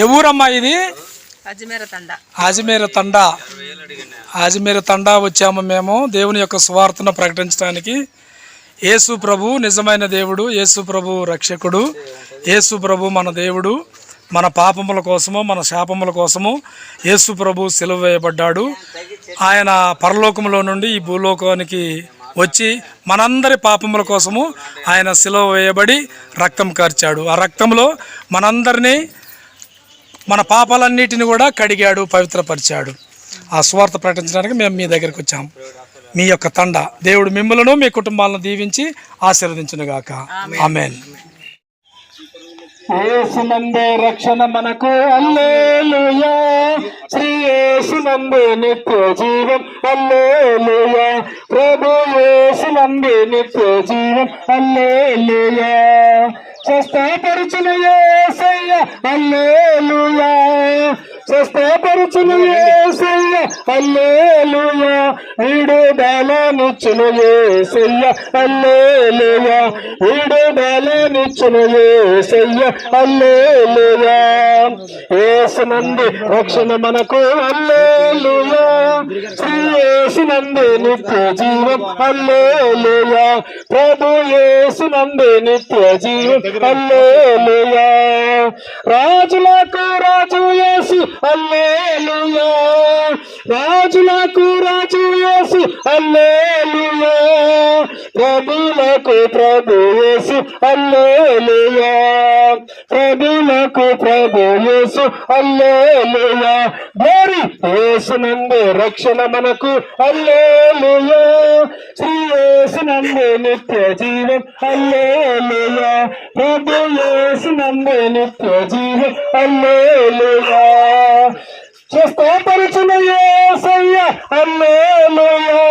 ఏ ఊరమ్మా ఇది? అజ్మేర తండ. ఆజిమేర తండా. ఆజిమేర తండా వచ్చాము మేము దేవుని యొక్క సువార్తను ప్రకటించడానికి. యేసు ప్రభు నిజమైన దేవుడు యేసు ప్రభు రక్షకుడు యేసు ప్రభు మన దేవుడు మన పాపముల కోసము మన శాపముల కోసము యేసు ప్రభు సిలువ వేయబడ్డాడు. ఆయన పరలోకములో నుండి ఈ భూలోకానికి వచ్చి మనందరి పాపముల కోసము ఆయన సిలువ వేయబడి రక్తం కార్చాడు. ఆ రక్తంలో మనందరినీ మన పాపాలన్నిటిని కూడా కడిగాడు పవిత్రపరిచాడు. ఆ స్వార్థ ప్రకటించడానికి మేము మీ దగ్గరికి వచ్చాం. మీ యొక్క తండ. దేవుడు మిమ్మలను మీ కుటుంబాలను దీవించి ఆశీర్వదించునుగాక. ఆమెన్. యేసునందే రక్షణ మనకు. అల్లేలుయా. శ్రీ యేసునందే నిత్య జీవం. అల్లేలుయా. ప్రభు యేసునందే నిత్య జీవం. అల్లేలుయా. స్వస్థపరచున ఏసయ్య అల్లేలుయా. స్వస్థపరచున ఏసయ్య అల్లేలుయా. వీడు బలనిచ్చును ఏసయ్య అల్లేలుయా. వీడు బలనిచ్చును ఏసయ్య అల్లేలుయా. ఏసునంది రక్షణ మనకు. అల్లేలుయా. శ్రీ ఏసునంది నిత్య జీవం. అల్లేలుయా. ప్రభు ఏసునంది నిత్య జీవం. అల్లేలుయా. రాజులకు రాజు యేసు అల్లేలుయా. రాజులకు రాజు యేసు అల్లేలుయా. ప్రభులకు ప్రభుయేసు అల్లేలుయా. ప్రభులకు ప్రభుయేసు అల్లేలుయా. గ్లోరీ యేసునందు రక్షణ మనకు అల్లేలుయా. శ్రీ యేసునందు నిత్య జీవం అల్లేలుయా. ప్రభు యేసునందు నిత్య జీవం అల్లేలుయా. స్వస్థపరచున యేసయ్య అల్లేలుయా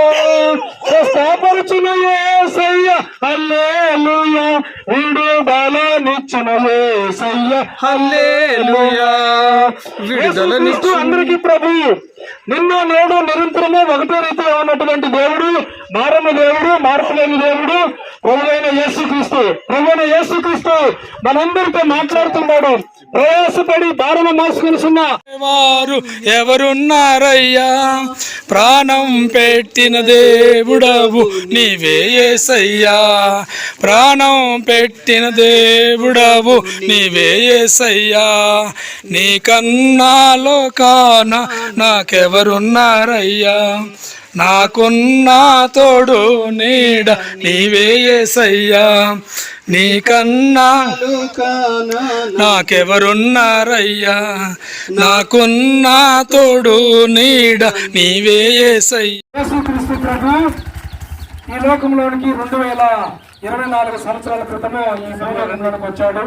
స్వస్థపరచున యేసయ్య అల్లేలుయా వీడు బలానిచ్చున యేసయ్య అల్లేలుయా యేసుక్రీస్తు అందరికీ ప్రభు నిన్న నేడు నిరంతరము ఒకటే రీతిలో ఉన్నటువంటి దేవుడు మారని దేవుడు మార్పులేని దేవుడు ప్రభువైన యేసుక్రీస్తు ప్రభువైన యేసుక్రీస్తు మనందరితో మాట్లాడుతున్నాడు. ప్రయాసపడి భారణ మోసుకునిస్తున్న వారు ఎవరున్నారయ్యా? ప్రాణం పెట్టిన దేవుడవు నీవే ఏసయ్యా. ప్రాణం పెట్టిన దేవుడవు నీవే యేసయ్యా నీకన్నా లోకాన నాకెవరున్నారయ్యా? నాకున్నా తోడు నీడ నీవే యేసయ్యా. నీకన్నా నాకెవరున్నారయ్యా? నాకున్నా తోడు నీడ నీవే యేసయ్యా. ఈ లోకంలోనికి రెండు వేల ఇరవై నాలుగు సంవత్సరాల క్రితమే ఈ భూలోకంలోనికి వచ్చాడు.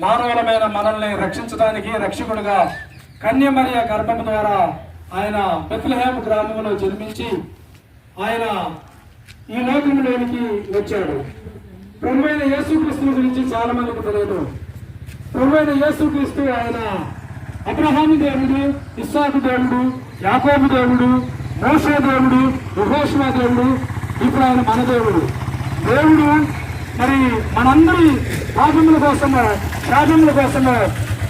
మానవులమైన మనల్ని రక్షించడానికి రక్షకుడుగా కన్యమరియ గర్భం ద్వారా ఆయన బెత్లహేమ గ్రామంలో జన్మించి ఆయన ఈ లోకంలోనికి వచ్చాడు. ప్రభువైన యేసుక్రీస్తు గురించి చాలా మందికి తెలియదు. ప్రభువైన యేసుక్రీస్తు ఆయన అబ్రహాము దేవుడు ఇస్సాకు దేవుడు యాకోబు దేవుడు మోసే దేవుడు యెహోషువ దేవుడు ఇప్పుడు ఆయన మన దేవుడు. దేవుడు మరి మనందరి పాపముల కోసము శాపముల కోసము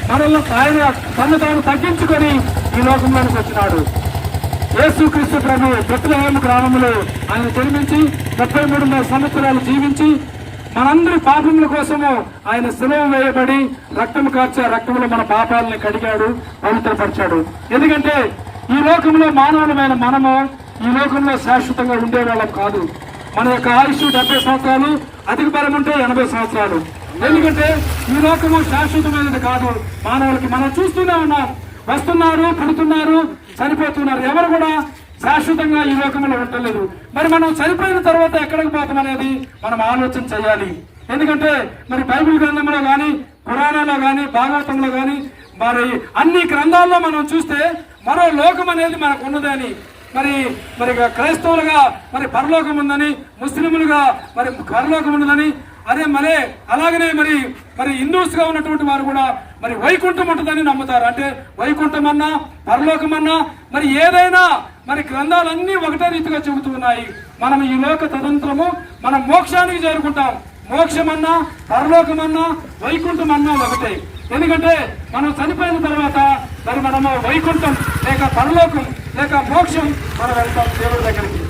మనల్ని ఆయన తను తాను తగ్గించుకొని ఈ లోకంలోనికి వచ్చినాడు. యేసుక్రీస్తు ప్రభు బెత్లహేమ గ్రామంలో ఆయన జన్మించి ముప్పై మూడున్నర సంవత్సరాలు జీవించి మనందరి పాపముల కోసము ఆయన శిలవ వేయబడి రక్తం కార్చే రక్తంలో మన పాపాలని కడిగాడు పవిత్రపరిచాడు. ఎందుకంటే ఈ లోకంలో మానవులమైన మనము ఈ లోకంలో శాశ్వతంగా ఉండేవాళ్ళం కాదు. మన యొక్క ఆయుష్ డెబ్బై సంవత్సరాలు అధిక బలం ఉంటే ఎనభై సంవత్సరాలు. ఎందుకంటే ఈ లోకము శాశ్వతమైనది కాదు. మానవులకి మనం చూస్తూనే ఉన్నాం. వస్తున్నారు పుడుతున్నారు చనిపోతున్నారు. ఎవరు కూడా శాశ్వతంగా ఈ లోకంలో ఉండలేదు. మరి మనం చనిపోయిన తర్వాత ఎక్కడికి పోతాం అనేది మనం ఆలోచన చేయాలి. ఎందుకంటే మరి బైబిల్ గ్రంథంలో కానీ పురాణాల్లో కానీ భాగవతంలో కానీ మరి అన్ని గ్రంథాల్లో మనం చూస్తే మరో లోకం అనేది మనకు ఉన్నదని మరి మరి క్రైస్తవులుగా మరి పరలోకం ఉందని ముస్లింలుగా మరి పరలోకం ఉన్నదని అదే మరే అలాగనే మరి మరి హిందూస్గా ఉన్నటువంటి వారు కూడా మరి వైకుంఠం ఉంటుందని నమ్ముతారు. అంటే వైకుంఠం అన్నా పరలోకం అన్నా మరి ఏదైనా మరి గ్రంథాలన్నీ ఒకటే రీతిగా చెబుతున్నాయి మనం ఈ లోక తదంత్రము మనం మోక్షానికి చేరుకుంటాం. మోక్షమన్నా పరలోకమన్నా వైకుంఠం అన్నా ఒకటే. ఎందుకంటే మనం చనిపోయిన తర్వాత మరి మనము వైకుంఠం లేక పరలోకం లేక మోక్షం మనం వెళ్తాం దేవుడి దగ్గరికి.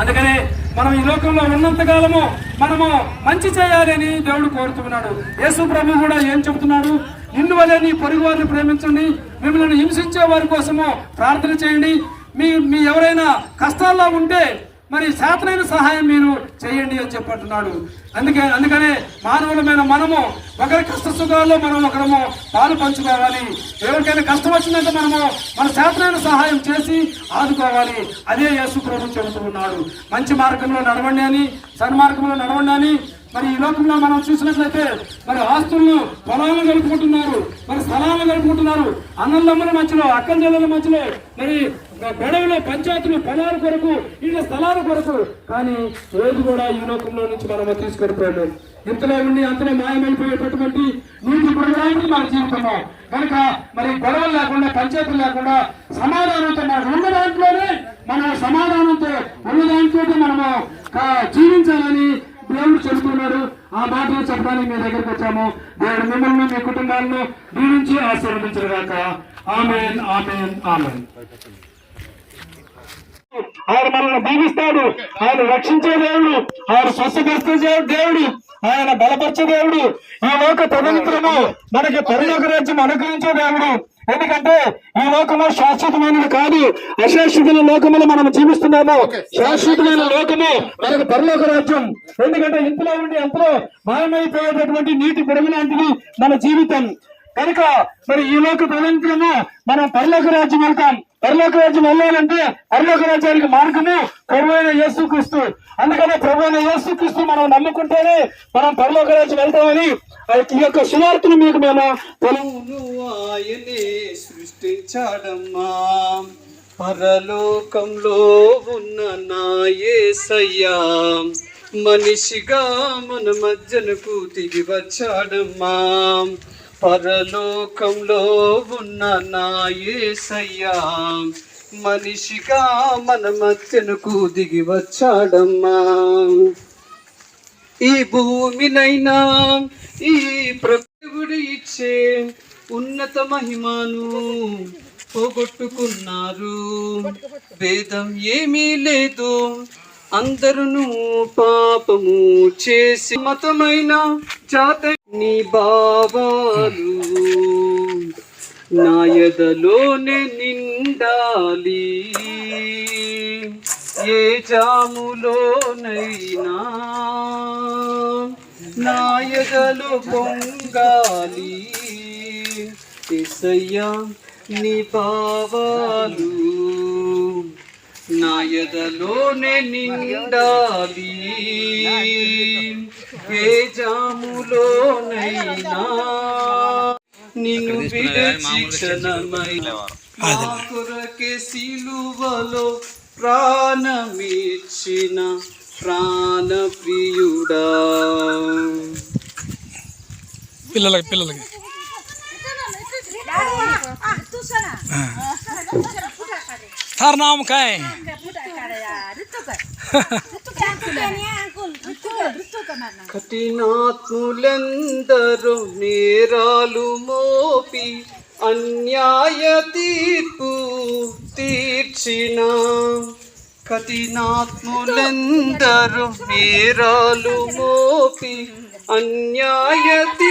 అందుకనే మనం ఈ లోకంలో ఉన్నంత కాలము మనము మంచి చేయాలని దేవుడు కోరుతున్నాడు. యేసు ప్రభు కూడా ఏం చెబుతున్నాడు నిన్ను వలని నీ పొరుగు వారిని ప్రేమించండి. మిమ్మల్ని హింసించే వారి కోసము ప్రార్థన చేయండి. మీ మీ ఎవరైనా కష్టాల్లో ఉంటే మరి శాతనైన సహాయం మీరు చేయండి అని చెప్పంటున్నాడు. అందుకే అందుకనే మానవులమైన మనము ఒకరి కష్ట సుఖాల్లో మనం ఒకరము పాలు పంచుకోవాలి. ఎవరికైనా కష్టం వచ్చిందంటే మనము మన శాతనైన సహాయం చేసి ఆదుకోవాలి. అదే యేసు ప్రభు చెబుతూ ఉన్నాడు. మంచి మార్గంలో నడవండి అని సన్మార్గంలో నడవండి అని మరి ఈ లోకంలో మనం చూసినట్లయితే మరి ఆస్తులను పొలాలను గడుపుకుంటున్నారు మరి స్థలాలను గడుపుకుంటున్నారు అన్నదమ్ముల మధ్యలో అక్కల జిల్లల మధ్యలో మరి గొడవలో పంచాయతీలు పొలాల కొరకు ఇళ్ళ స్థలాల కొరకు. కానీ ఏది కూడా ఈ లోకంలో నుంచి మనం తీసుకెళ్ళిపోయాడు ఇంతలో ఉండి అంతలో మాయమైపోయేటటువంటి నీటి పొడవడానికి మన జీవితంలో. కనుక మరి గొడవలు లేకుండా పంచాయతీలు లేకుండా సమాధానంతో మనం ఉన్న దాంట్లోనే మనం సమాధానంతో ఉన్న దాంట్లోనే మనము జీవించాలని దేవుడు చెబుతున్నాడు ఆ మాటలు చెప్పడానికి మీ దగ్గరికి వచ్చాము. దేవుడు మిమ్మల్ని మీ కుటుంబాలను దీవించి ఆశీర్వదించగాక ఆమెన్ ఆమెన్ ఆమెన్. ఆయన మనల్ని దీవిస్తాడు. ఆయన రక్షించే దేవుడు. ఆయన స్వస్థపరిచే దేవుడు. ఆయన బలపరిచే దేవుడు. ఈ లోక తదనంతరము మనకి పరలోక రాజ్యం అనుగ్రహించే దేవుడు. ఎందుకంటే ఈ లోకము శాశ్వతమైనది కాదు. అశాశ్వతమైన లోకములు మనం జీవిస్తున్నాము. శాశ్వతమైన లోకము మనకు పరలోక రాజ్యం. ఎందుకంటే ఇంతలో ఉండి అంతలో మాయమైపోయేటటువంటి నీటి బుడగ లాంటిది మన జీవితం. కనుక మరి ఈ లోక తదనంతరము మనం పరలోక రాజ్యం వెళ్తాం. పరలోక రాజ్యం వెళ్ళాలంటే పరలోక రాజ్యానికి మార్గము ప్రభువైన యేసుక్రీస్తు. అందుకనే ప్రభువైన అయిన యేసుక్రీస్తు మనం నమ్ముకుంటేనే మనం పరలోక రాజ్యం వెళ్తామని ఈ యొక్క సువార్తను మీకు మేము ఆయనే సృష్టించాడమ్మా. పరలోకంలో ఉన్న నాయేసయ్యా మనిషిగా మన మధ్యనకు దిగి వచ్చాడమ్మా. పరలోకంలో ఉన్న నా ఏసయ్యా మనిషిగా మన మధ్యనకు దిగి వచ్చాడమ్మా. ఈ భూమినైనా ఈ ప్రభుడు ఇచ్చే ఉన్నత మహిమను పోగొట్టుకున్నారు. భేదం ఏమీ లేదు అందరును పాపము చేసి మతమైన జాత నీ భావాలు నాయదలోనే నిండాలి. ఏ జాములోనైనా నాయదలు పొంగాలి. ఎసయ్యా నీ పావాలు నా ఎదలోనే నిండాలి. ఏ జాములోనైనా నిన్ను విడిచి క్షణమైన కొరకే సిలువలో ప్రాణమిచ్చిన ప్రాణప్రియుడా. పిల్లలకి పిల్లలకి. సార్ నామ కాయ్ కఠినాత్ములెందరూ నేరాలు మోపి అన్యాయ తీర్పు తీర్చిన. కఠినాత్ములెందరూ నేరాలు మోపి అన్యాయ తీ